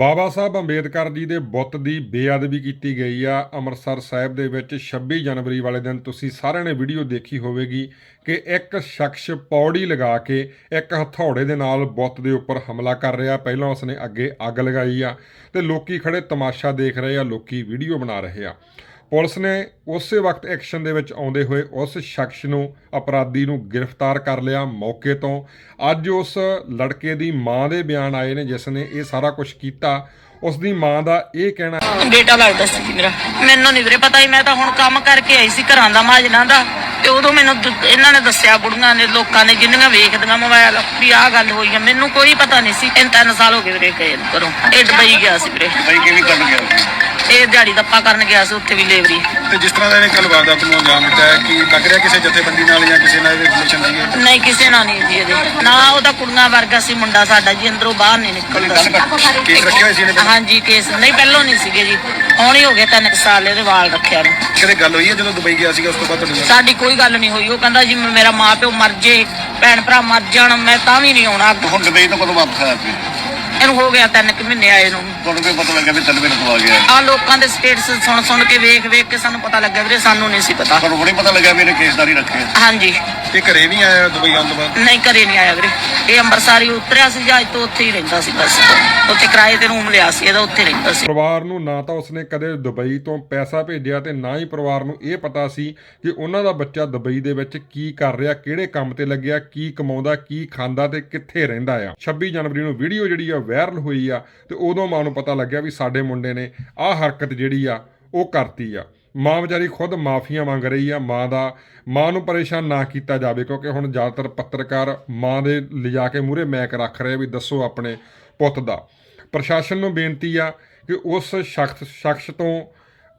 ਬਾਬਾ ਸਾਹਿਬ ਅੰਬੇਦਕਰ ਜੀ ਦੇ ਬੁੱਤ ਦੀ ਬੇਅਦਬੀ ਕੀਤੀ ਗਈ ਆ। ਅੰਮ੍ਰਿਤਸਰ ਸਾਹਿਬ ਦੇ ਵਿੱਚ 26 ਜਨਵਰੀ ਵਾਲੇ ਦਿਨ ਤੁਸੀਂ ਸਾਰਿਆਂ ਨੇ ਵੀਡੀਓ ਦੇਖੀ ਹੋਵੇਗੀ ਕਿ ਇੱਕ ਸ਼ਖਸ ਪੌੜੀ ਲਗਾ ਕੇ ਇੱਕ ਹਥੌੜੇ ਦੇ ਨਾਲ ਬੁੱਤ ਦੇ ਉੱਪਰ ਹਮਲਾ ਕਰ ਰਿਹਾ। ਪਹਿਲਾਂ ਉਸਨੇ ਅੱਗੇ ਅੱਗ ਲਗਾਈ ਆ ਤੇ ਲੋਕੀ ਖੜੇ ਤਮਾਸ਼ਾ ਦੇਖ ਰਹੇ ਆ, ਲੋਕੀ ਵੀਡੀਓ ਬਣਾ ਰਹੇ ਆ। ਪੁਲਿਸ ਨੇ ਉਸੇ ਵਕਤ ਐਕਸ਼ਨ ਦੇ ਵਿੱਚ ਆਉਂਦੇ ਹੋਏ ਉਸ ਸ਼ਖਸ ਨੂੰ ਅਪਰਾਧੀ ਨੂੰ ਗ੍ਰਿਫਤਾਰ ਕਰ ਲਿਆ ਮੌਕੇ ਤੋਂ। ਅੱਜ ਉਸ ਲੜਕੇ ਦੀ ਮਾਂ ਦੇ ਬਿਆਨ ਆਏ ਨੇ ਜਿਸ ਨੇ ਇਹ ਸਾਰਾ ਕੁਝ ਕੀਤਾ। ਉਸ ਦੀ ਮਾਂ ਦਾ ਇਹ ਕਹਿਣਾ ਬੇਟਾ ਲੱਗਦਾ ਸੀ ਜੀ ਮੇਰਾ। ਮੈਨੂੰ ਨਹੀਂ ਵੀਰੇ ਪਤਾ ਹੀ ਮੈਂ ਤਾਂ ਹੁਣ ਕੰਮ ਕਰਕੇ ਆਈ ਸੀ ਘਰਾਂ ਦਾ ਮਾਜਨਾ ਦਾ। ਤੇ ਉਦੋਂ ਮੈਨੂੰ ਇਹਨਾਂ ਨੇ ਦੱਸਿਆ ਬੁੜੀਆਂ ਨੇ ਲੋਕਾਂ ਨੇ ਜਿੰਨੀਆਂ ਵੇਖਦੀਆਂ ਮੋਬਾਈਲ ਵੀ ਆਹ ਗੱਲ ਹੋਈ ਆ। ਮੈਨੂੰ ਕੋਈ ਪਤਾ ਨਹੀਂ ਸੀ। ਤਿੰਨ ਤਿੰਨ ਸਾਲ ਹੋ ਗਏ ਵੀਰੇ ਗਏ ਘਰੋਂ। ਇਹ ਦੁਬਈ ਗਿਆ ਸੀ ਵੀਰੇ। ਬਈ ਕਿਵੇਂ ਕਰਨ ਗਿਆ? ਸੀ? ਇਹ ਦਿਹਾੜੀ ਦੱਪਾ ਕਰਨ ਗਿਆ ਸੀ ਉੱਥੇ ਵੀ ਲੇਬਰੀ ਤੇ ਜਿਸ ਤਰ੍ਹਾਂ ਦਾ ਇਹਨੇ ਕੱਲ ਵਾਰਦਾਤ ਨੂੰ ਅੰਜਾਮ ਦਿੱਤਾ ਹੈ ਕਿ ਲੱਗ ਰਿਹਾ ਕਿਸੇ ਜਥੇਬੰਦੀ ਨਾਲ ਜਾਂ ਕਿਸੇ ਨਾਲ ਇਹਦੇ ਰਿਲੇਸ਼ਨ ਸੀਗੇ ਨਹੀਂ ਕਿਸੇ ਨਾਲ ਨਹੀਂ ਜੀ ਇਹਦੇ। ਨਾ ਉਹਦਾ ਕੁੜੀਆਂ ਵਰਗਾ ਸੀ ਮੁੰਡਾ ਸਾਡਾ ਜੀ ਅੰਦਰੋਂ ਬਾਹਰ ਨਹੀਂ ਨਿਕਲਦਾ ਸੀ। ਕੇਸ ਰੱਖੇ ਹੋਏ ਸੀ ਇਹਨੇ ਪਹਿਲਾਂ? ਹਾਂਜੀ ਕੇਸ। ਨਹੀਂ ਪਹਿਲੋਂ ਨਹੀਂ ਸੀਗੇ ਜੀ। ਹੁਣ ਹੀ ਹੋ ਗਏ ਤਿੰਨ ਕੁ ਸਾਲ ਇਹਦੇ ਵਾਲ ਰੱਖਿਆ ਨੂੰ। ਕਦੇ ਗੱਲ ਹੋਈ ਹੈ ਜਦੋਂ ਦੁਬਈ ਗਿਆ ਸੀਗਾ ਉਸ ਤੋਂ ਬਾਅਦ ਤੁਹਾਡੀ ਨਾਲ? ਸਾਡੀ ਕੋਈ ਗੱਲ ਨਹੀਂ ਹੋਈ। ਉਹ ਕਹਿੰਦਾ ਜੀ ਮੇਰਾ ਮਾਂ ਪਿਓ ਮਰ ਜੇ ਭੈਣ ਭਰਾ ਮਰ ਜਾਣ ਮੈਂ ਤਾਂ ਵੀ ਨਹੀਂ ਆਉਣਾ। ਹੁਣ ਦੁਬਈ ਤੋਂ ਕਦੋਂ ਵਾਪਸ ਆਇਆ ਸੀ ਇਹਨੂੰ ਹੋ ਗਿਆ ਤਿੰਨ ਕੁ ਮਹੀਨੇ ਆਏ ਨੂੰ। ਤੁਹਾਨੂੰ ਕੋਈ ਪਤਾ ਲੱਗਾ ਵੀ ਤਿੰਨ ਮਹੀਨੇ ਤੋਂ ਆ ਗਿਆ? ਆ ਲੋਕਾਂ ਦੇ ਸਟੇਟਸ ਸੁਣ ਸੁਣ ਕੇ ਵੇਖ ਵੇਖ ਕੇ ਸਾਨੂੰ ਪਤਾ ਲੱਗਾ ਵੀਰੇ ਸਾਨੂੰ ਨਹੀਂ ਸੀ ਪਤਾ। ਤੁਹਾਨੂੰ ਹੁਣੇ ਪਤਾ ਲੱਗਾ ਵੀ ਇਹਨੇ ਕੇਸਦਾਰੀ ਰੱਖੇ ਹਾਂਜੀ। ਇਹ ਘਰੇ ਨਹੀਂ ਆਇਆ ਦੁਬਈ ਆਉਣ ਤੋਂ ਬਾਅਦ? ਨਹੀਂ ਘਰੇ ਨਹੀਂ ਆਇਆ ਵੀਰੇ। ਇਹ ਅੰਮ੍ਰਿਤਸਰ ਹੀ ਉਤਰਿਆ ਸੀ ਜਹਾਜ਼ ਤੋਂ ਉੱਥੇ ਹੀ ਰਹਿੰਦਾ ਸੀ ਬਸ। ਉੱਥੇ ਕਿਰਾਏ ਤੇ ਰੂਮ ਲਿਆ ਸੀ ਇਹਦਾ ਉੱਥੇ ਰਹਿੰਦਾ ਸੀ। ਪਰਿਵਾਰ ਨੂੰ ਨਾ ਤਾਂ ਉਸਨੇ ਕਦੇ ਦੁਬਈ ਤੋਂ ਪੈਸਾ ਭੇਜਿਆ ਤੇ ਨਾ ਹੀ ਪਰਿਵਾਰ ਨੂੰ ਇਹ ਪਤਾ ਸੀ ਕਿ ਉਹਨਾਂ ਦਾ ਬੱਚਾ ਦੁਬਈ ਦੇ ਵਿੱਚ ਕੀ ਕਰ ਰਿਹਾ ਕਿਹੜੇ ਕੰਮ ਤੇ ਲੱਗਿਆ ਕੀ ਕਮਾਉਂਦਾ ਕੀ ਖਾਂਦਾ ਤੇ ਕਿੱਥੇ ਰਹਿੰਦਾ ਆ। 26 ਜਨਵਰੀ ਨੂੰ ਵੀਡੀਓ ਜਿਹੜੀ ਆ ਵਾਇਰਲ ਹੋਈ ਆ ਤੇ ਉਦੋਂ ਮਾਂ ਨੂੰ ਪਤਾ ਲੱਗਿਆ ਵੀ ਸਾਡੇ ਮੁੰਡੇ ਨੇ ਆਹ ਹਰਕਤ ਜਿਹੜੀ ਆ ਉਹ ਕਰਤੀ ਆ। ਮਾਂ ਵਿਚਾਰੀ ਖੁਦ ਮਾਫੀਆਂ ਮੰਗ ਰਹੀ ਆ, ਮਾਂ ਦਾ, ਮਾਂ ਨੂੰ ਪਰੇਸ਼ਾਨ ਨਾ ਕੀਤਾ ਜਾਵੇ, ਕਿਉਂਕਿ ਹੁਣ ਜ਼ਿਆਦਾਤਰ ਪੱਤਰਕਾਰ ਮਾਂ ਦੇ ਲਿਜਾ ਕੇ ਮੂਹਰੇ ਮੈਕ ਰੱਖ ਰਹੇ ਆ ਵੀ ਦੱਸੋ ਆਪਣੇ ਪੁੱਤ ਦਾ। ਪ੍ਰਸ਼ਾਸਨ ਨੂੰ ਬੇਨਤੀ ਆ ਕਿ ਉਸ ਸ਼ਖਸ ਸ਼ਖਸ ਤੋਂ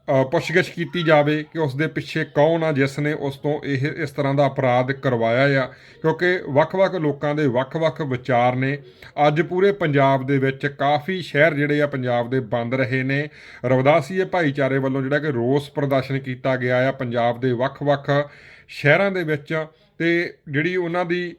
ਪੁੱਛਗਿੱਛ ਕੀਤੀ ਜਾਵੇ ਕਿ ਉਸ ਦੇ ਪਿੱਛੇ ਕੌਣ ਆ ਜਿਸ ਨੇ ਉਸ ਤੋਂ ਇਹ ਇਸ ਤਰ੍ਹਾਂ ਦਾ ਅਪਰਾਧ ਕਰਵਾਇਆ ਆ, ਕਿਉਂਕਿ ਵੱਖ-ਵੱਖ ਲੋਕਾਂ ਦੇ ਵੱਖ-ਵੱਖ ਵਿਚਾਰ ਨੇ। ਅੱਜ ਪੂਰੇ ਪੰਜਾਬ ਦੇ ਵਿੱਚ ਕਾਫੀ ਸ਼ਹਿਰ ਜਿਹੜੇ ਆ ਪੰਜਾਬ ਦੇ ਬੰਦ ਰਹੇ ਨੇ। ਰਵਦਾਸੀਏ ਭਾਈਚਾਰੇ ਵੱਲੋਂ ਜਿਹੜਾ ਕਿ ਰੋਸ ਪ੍ਰਦਰਸ਼ਨ ਕੀਤਾ ਗਿਆ ਆ ਪੰਜਾਬ ਦੇ ਵੱਖ-ਵੱਖ ਸ਼ਹਿਰਾਂ ਦੇ ਵਿੱਚ ਤੇ ਜਿਹੜੀ ਉਹਨਾਂ ਦੀ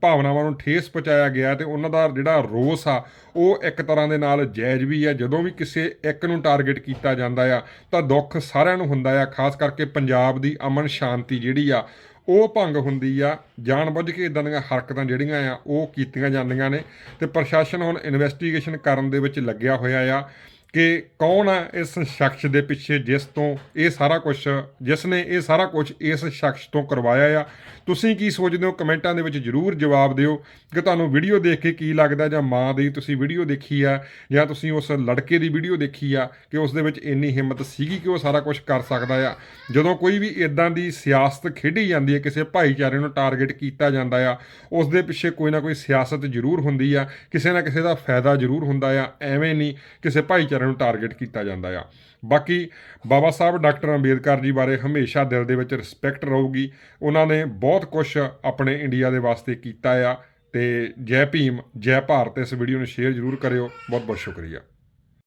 ਭਾਵਨਾਵਾਂ ਨੂੰ ਠੇਸ ਪਹੁੰਚਾਇਆ ਗਿਆ ਤੇ ਉਹਨਾਂ ਦਾ ਜਿਹੜਾ ਰੋਸ ਆ, ਉਹ ਇੱਕ ਤਰ੍ਹਾਂ ਦੇ ਨਾਲ ਜਾਇਜ਼ ਵੀ ਆ। ਜਦੋਂ ਵੀ ਕਿਸੇ ਇੱਕ ਨੂੰ ਟਾਰਗੇਟ ਕੀਤਾ ਜਾਂਦਾ ਆ, ਤਾਂ ਦੁੱਖ ਸਾਰਿਆਂ ਨੂੰ ਹੁੰਦਾ ਆ। ਖਾਸ ਕਰਕੇ ਪੰਜਾਬ ਦੀ ਅਮਨ ਸ਼ਾਂਤੀ ਜਿਹੜੀ ਆ, ਉਹ ਭੰਗ ਹੁੰਦੀ ਆ। ਜਾਣਬੁੱਝ ਕੇ ਇਦਾਂ ਦੀਆਂ ਹਰਕਤਾਂ ਜਿਹੜੀਆਂ ਆ, ਉਹ ਕੀਤੀਆਂ ਜਾਂਦੀਆਂ ਨੇ। ਤੇ ਪ੍ਰਸ਼ਾਸਨ ਹੁਣ ਇਨਵੈਸਟੀਗੇਸ਼ਨ ਕਰਨ ਦੇ ਵਿੱਚ ਲੱਗਿਆ ਹੋਇਆ ਆ। ਕਿ ਕੌਣ ਆ ਇਸ ਸ਼ਖਸ ਦੇ ਪਿੱਛੇ ਜਿਸ ਤੋਂ ਇਹ ਸਾਰਾ ਕੁਝ ਜਿਸ ਨੇ ਇਹ ਸਾਰਾ ਕੁਝ ਇਸ ਸ਼ਖਸ ਤੋਂ ਕਰਵਾਇਆ ਆ। ਤੁਸੀਂ ਕੀ ਸੋਚਦੇ ਹੋ? ਕਮੈਂਟਾਂ ਦੇ ਵਿੱਚ ਜਰੂਰ ਜਵਾਬ ਦਿਓ ਕਿ ਤੁਹਾਨੂੰ ਵੀਡੀਓ ਦੇਖ ਕੇ ਕੀ ਲੱਗਦਾ ਜਾਂ ਮਾਂ ਦੀ ਤੁਸੀਂ ਵੀਡੀਓ ਦੇਖੀ ਆ ਜਾਂ ਤੁਸੀਂ ਉਸ ਲੜਕੇ ਦੀ ਵੀਡੀਓ ਦੇਖੀ ਆ ਕਿ ਉਸ ਦੇ ਵਿੱਚ ਇੰਨੀ ਹਿੰਮਤ ਸੀਗੀ ਕਿ ਉਹ ਸਾਰਾ ਕੁਝ ਕਰ ਸਕਦਾ ਆ। ਜਦੋਂ ਕੋਈ ਵੀ ਇਦਾਂ ਦੀ ਸਿਆਸਤ ਖੇਡੀ ਜਾਂਦੀ ਹੈ, ਕਿਸੇ ਭਾਈਚਾਰੇ ਨੂੰ ਟਾਰਗੇਟ ਕੀਤਾ ਜਾਂਦਾ ਆ, ਉਸ ਦੇ ਪਿੱਛੇ ਕੋਈ ਨਾ ਕੋਈ ਸਿਆਸਤ ਜ਼ਰੂਰ ਹੁੰਦੀ ਆ, ਕਿਸੇ ਨਾ ਕਿਸੇ ਦਾ ਫਾਇਦਾ ਜ਼ਰੂਰ ਹੁੰਦਾ ਆ। ਐਵੇਂ ਨਹੀਂ, ਕਿਸੇ ਭਾਈਚਾਰੇ ਭਾਈਚਾਰੇ ਨੂੰ ਟਾਰਗੇਟ ਕੀਤਾ ਜਾਂਦਾ ਆ। ਬਾਕੀ ਬਾਬਾ ਸਾਹਿਬ, ਡਾਕਟਰ ਅੰਬੇਦਕਰ ਜੀ ਬਾਰੇ ਹਮੇਸ਼ਾ ਦਿਲ ਦੇ ਵਿੱਚ ਰਿਸਪੈਕਟ ਰਹੂਗੀ। ਉਹਨਾਂ ਨੇ ਬਹੁਤ ਕੁਝ ਆਪਣੇ ਇੰਡੀਆ ਦੇ ਵਾਸਤੇ ਕੀਤਾ ਆ ਤੇ ਜੈ ਭੀਮ, ਜੈ ਭਾਰਤ ਇਸ ਵੀਡੀਓ ਨੂੰ ਸ਼ੇਅਰ ਜ਼ਰੂਰ ਕਰਿਓ। ਬਹੁਤ ਬਹੁਤ ਸ਼ੁਕਰੀਆ।